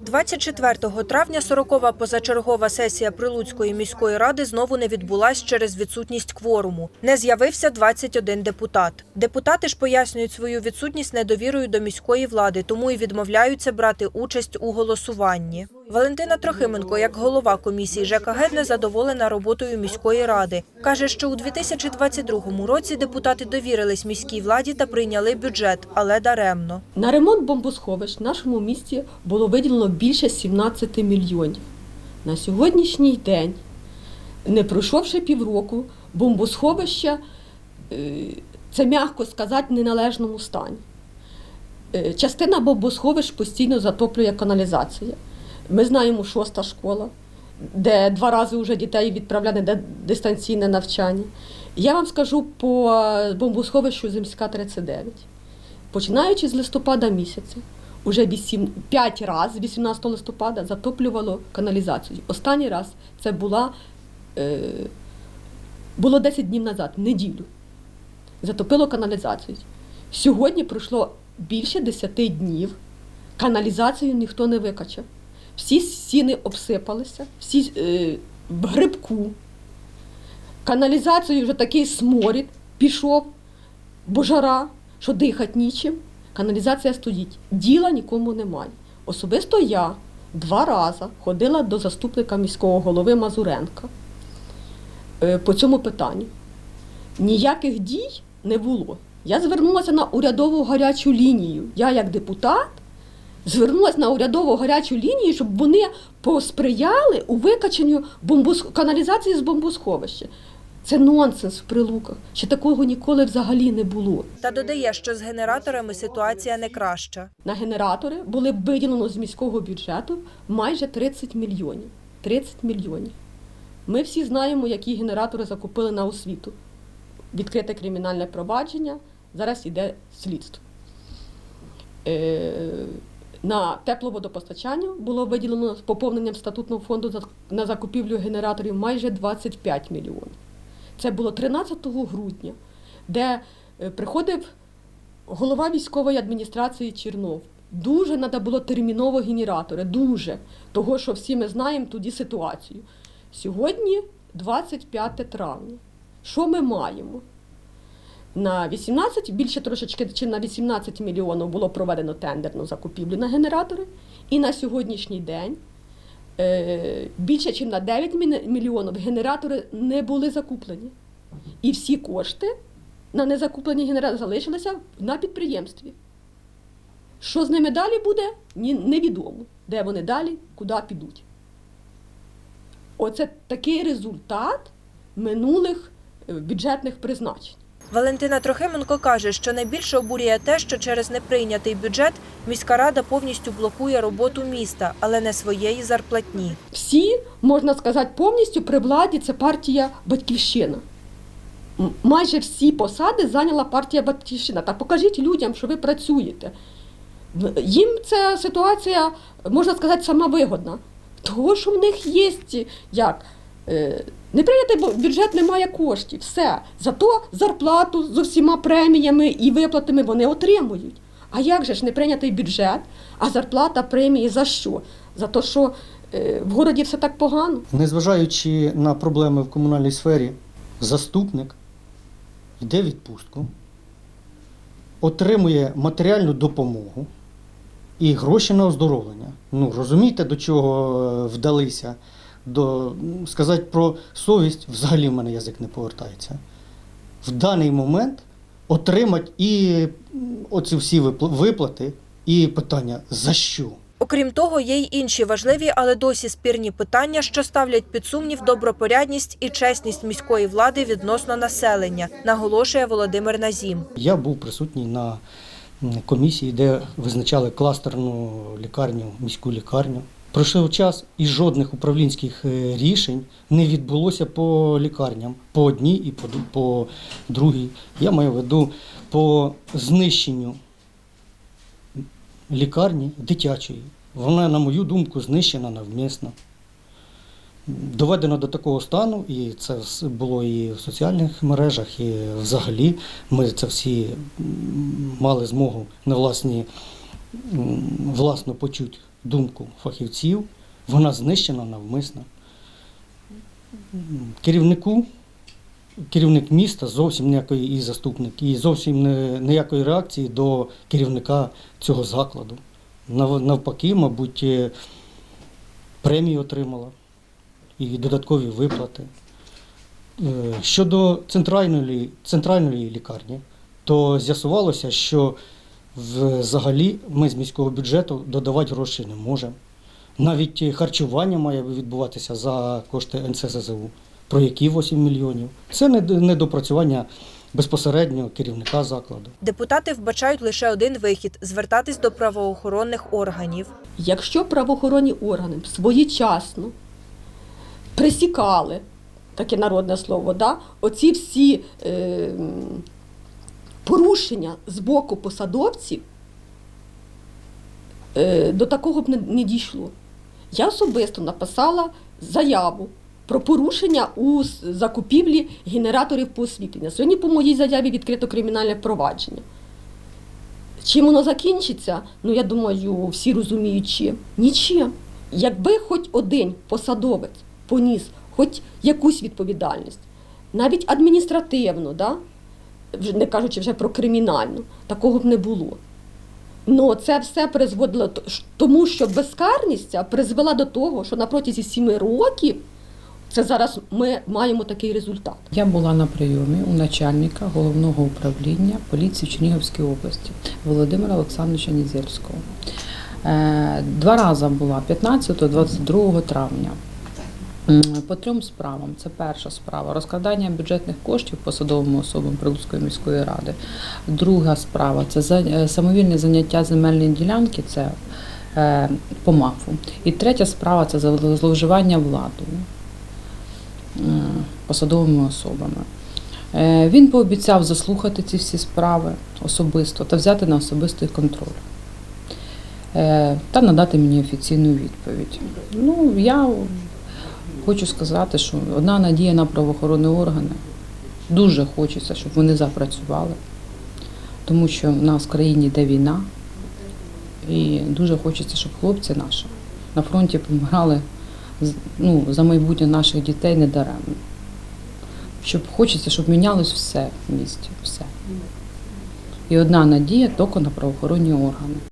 24 травня 40-ва позачергова сесія Прилуцької міської ради знову не відбулась через відсутність кворуму. Не з'явився 21 депутат. Депутати ж пояснюють свою відсутність недовірою до міської влади, тому і відмовляються брати участь у голосуванні. Валентина Трохименко, як голова комісії ЖКГ, не задоволена роботою міської ради. Каже, що у 2022 році депутати довірились міській владі та прийняли бюджет, але даремно. На ремонт бомбосховищ в нашому місті було виділено більше 17 мільйонів. На сьогоднішній день, не пройшовши півроку, бомбосховища, е, це м'яко сказати, в неналежному стані. Е, Частина бомбосховищ постійно затоплює каналізація. Ми знаємо шоста школа, де два рази вже дітей відправляли на дистанційне навчання. Я вам скажу по бомбосховищу Земська 39. Починаючи з листопада місяця, уже 8, 5 разів 18 листопада затоплювало каналізацію. Останній раз це була, е, було 10 днів назад, неділю. Затопило каналізацію. Сьогодні пройшло більше 10 днів. Каналізацію ніхто не викачав. Всі стіни обсипалися, всі е, в грибку. Каналізацію вже такий сморід пішов, бо жара, що дихати нічим. Каналізація стоїть. Діла нікому немає. Особисто я два рази ходила до заступника міського голови Мазуренка е, по цьому питанню. Ніяких дій не було. Я звернулася на урядову гарячу лінію. Я, як депутат, звернулася на урядову гарячу лінію, щоб вони посприяли у викаченню бомбос... каналізації з бомбосховища. Це нонсенс в прилуках. Ще такого ніколи взагалі не було. Та додає, що з генераторами ситуація не краща. На генератори були виділено з міського бюджету майже 30 мільйонів. 30 мільйонів. Ми всі знаємо, які генератори закупили на освіту. Відкрите кримінальне провадження, зараз йде слідство. На тепловодопостачання було виділено з поповненням статутного фонду на закупівлю генераторів майже 25 мільйонів. Це було 13 грудня, де е, приходив голова військової адміністрації Чернов. Дуже треба було терміново генератори, дуже. Того, що всі ми знаємо тоді ситуацію. Сьогодні 25 травня. Що ми маємо? На 18, більше трошечки чи на 18 мільйонів було проведено тендерну закупівлю на генератори. І на сьогоднішній день е, більше, ніж на 9 мільйонів генератори не були закуплені. І всі кошти на незакуплені генератори залишилися на підприємстві. Що з ними далі буде, невідомо. Де вони далі, куди підуть. Оце такий результат минулих е, бюджетних призначень. Валентина Трохименко каже, що найбільше обурює те, що через неприйнятий бюджет міська рада повністю блокує роботу міста, але не своєї зарплатні. Всі, можна сказати, повністю при владі це партія Батьківщина. Майже всі посади зайняла партія Батьківщина. Та покажіть людям, що ви працюєте. Їм ця ситуація, можна сказати, сама вигодна. Того, що в них є як. Е, Неприйнятий бу- бюджет немає коштів. Все. Зато зарплату з усіма преміями і виплатами вони отримують. А як же ж не прийнятий бюджет, а зарплата премії за що? За те, що е, в городі все так погано. Незважаючи на проблеми в комунальній сфері, заступник йде в відпустку, отримує матеріальну допомогу і гроші на оздоровлення. Ну, розумієте, до чого е, вдалися? До, сказати про совість взагалі в мене язик не повертається. В даний момент отримати і оці всі випл- виплати, і питання за що? Окрім того, є й інші важливі, але досі спірні питання, що ставлять під сумнів добропорядність і чесність міської влади відносно населення, наголошує Володимир Назім. Я був присутній на комісії, де визначали кластерну лікарню, міську лікарню. Пройшов час і жодних управлінських е, рішень не відбулося по лікарням, по одній і по, по другій. Я маю в виду по знищенню лікарні дитячої. Вона, на мою думку, знищена навмисно. Доведено до такого стану, і це було і в соціальних мережах, і взагалі ми це всі мали змогу на власні, власно почути думку фахівців, вона знищена навмисно. Керівнику, керівник міста зовсім ніякої і заступник, і зовсім ніякої реакції до керівника цього закладу. Навпаки, мабуть, е, премію отримала і додаткові виплати. Е, Щодо центральної, центральної лікарні, то з'ясувалося, що взагалі ми з міського бюджету додавати гроші не можемо. Навіть е, харчування має відбуватися за кошти НСЗЗУ. Про які 8 мільйонів? Це нед- недопрацювання безпосередньо керівника закладу. Депутати вбачають лише один вихід звертатись до правоохоронних органів. Якщо правоохоронні органи своєчасно присікали, таке народне слово, да, оці всі е, порушення з боку посадовців, е, до такого б не, дійшло. Я особисто написала заяву про порушення у закупівлі генераторів по освітленню. Сьогодні по моїй заяві відкрито кримінальне провадження. Чим воно закінчиться, ну я думаю, всі розуміють чим. Нічим. Якби хоч один посадовець поніс хоч якусь відповідальність, навіть адміністративну, да? Не кажучи вже про кримінальну, такого б не було. Ну це все призводило тому, що безкарність ця призвела до того, що на протязі сіми років це зараз ми маємо такий результат. Я була на прийомі у начальника головного управління поліції Чернігівській області Володимира Олександровича Нізельського. Е, Два рази була 15-22 травня. По трьом справам. Це перша справа розкрадання бюджетних коштів посадовим особам Прилуцької міської ради. Друга справа це е, самовільне заняття земельної ділянки, це е, по МАФу. І третя справа це зловживання владою посадовими особами. Е, Він пообіцяв заслухати ці всі справи особисто та взяти на особистий контроль та надати мені офіційну відповідь. Ну, я хочу сказати, що одна надія на правоохоронні органи. Дуже хочеться, щоб вони запрацювали, тому що в нас в країні йде війна, і дуже хочеться, щоб хлопці наші на фронті помирали ну, за майбутнє наших дітей не даремно. Щоб хочеться, щоб мінялось все в місті, все. І одна надія тільки на правоохоронні органи.